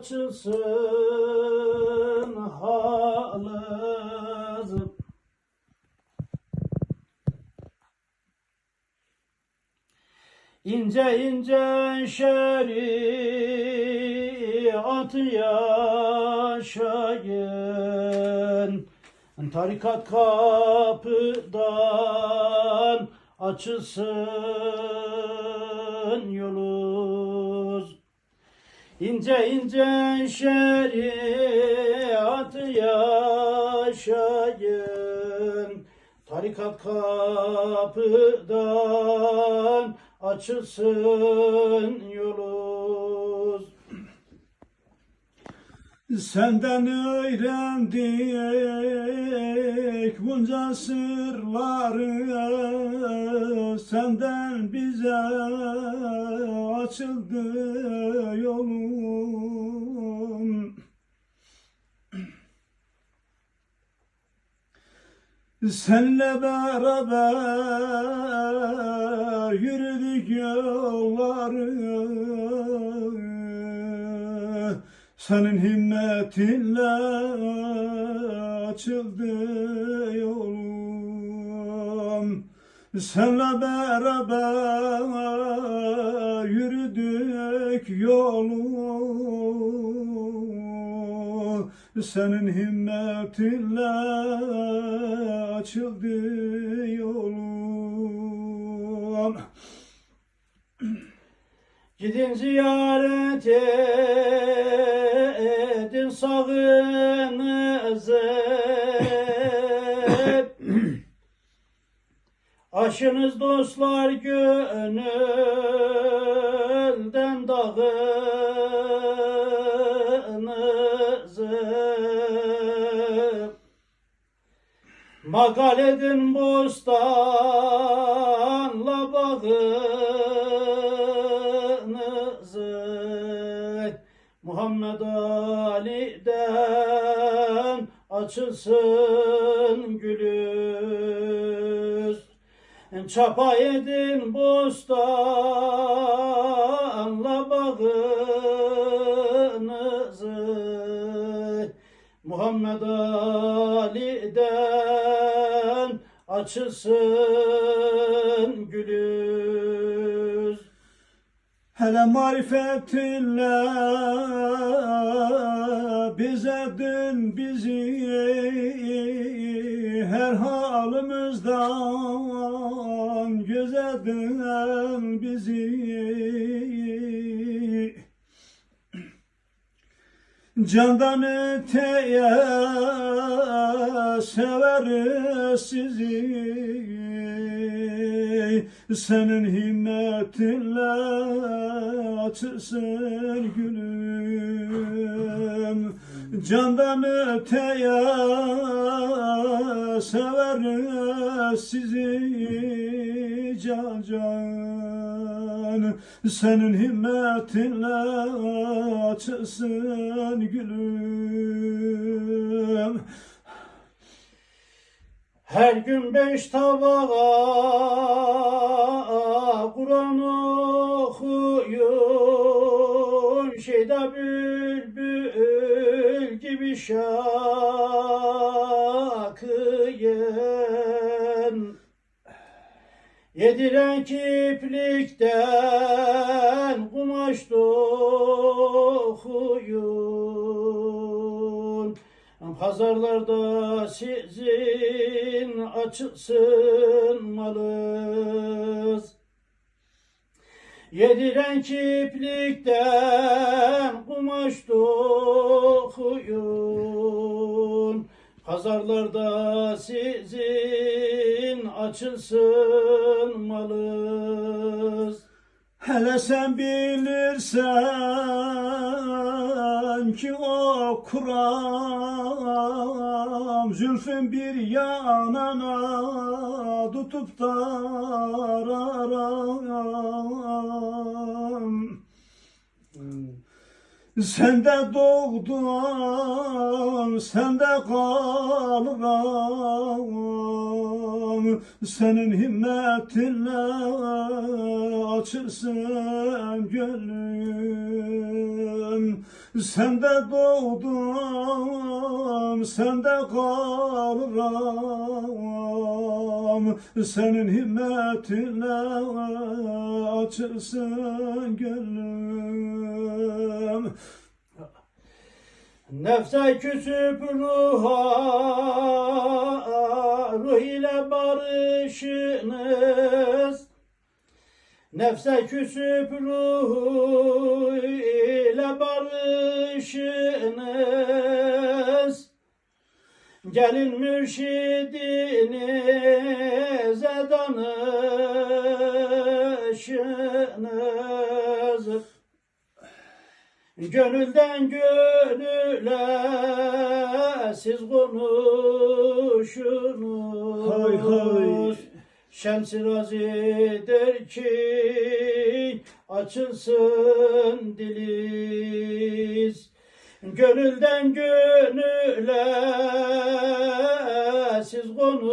açılsın halımız. İnce ince şeriat yaşayın Tarikat kapıdan açılsın yolunuz İnce ince şeriat yaşayın. Tarikat kapıdan açılsın yolunuz Senden öğrendik bunca sırları. Senden bize açıldı yolun. Seninle beraber yürüdük yolları. Senin himmetinle açıldı yolum Seninle beraber yürüdük yolu. Senin himmetinle açıldı yolum Gidin ziyaret edin sağınızı Aşınız dostlar gönülden dağınızı. Makal edin bostanla bağınızı. Muhammed Ali'den açılsın gülüz Çapa edin bostanla bağınızı Muhammed Ali'den açılsın gülüz. Hele marifetinle bize dün bizi her halımızdan gözetlen bizi. Candan öteye severiz sizi. Senin himmetinle açılsın gülüm. Candan öteye severiz sizi can can Senin himmetinle açılsın gülüm. Her gün beş tabağa Kur'an okuyun Şeyda bülbül gibi şakıyın Yediren kiplikten kumaş dokuyun. Pazarlarda sizin açılsın malınız. Yediren kiplikten kumaş dokuyun Pazarlarda sizin açılsın malınız. Hele sen bilirsen ki o Kur'an Zülfün bir yanına tutup da araram Sende doğdum, sende kalıram Senin himmetinle açılsın gönlüm Sende doğdum, sende kalıram Senin himmetinle açılsın gönlüm Nefse küsüp ruha, ruh ile barışınız. Nefse küsüp ruh ile barışınız. Gelin mürşidinize danışınız. Gönülden gönüle siz konuşunuz. Hay hay. Şems-i razidir ki açılsın diliz. Gönülden gönüle siz konuş.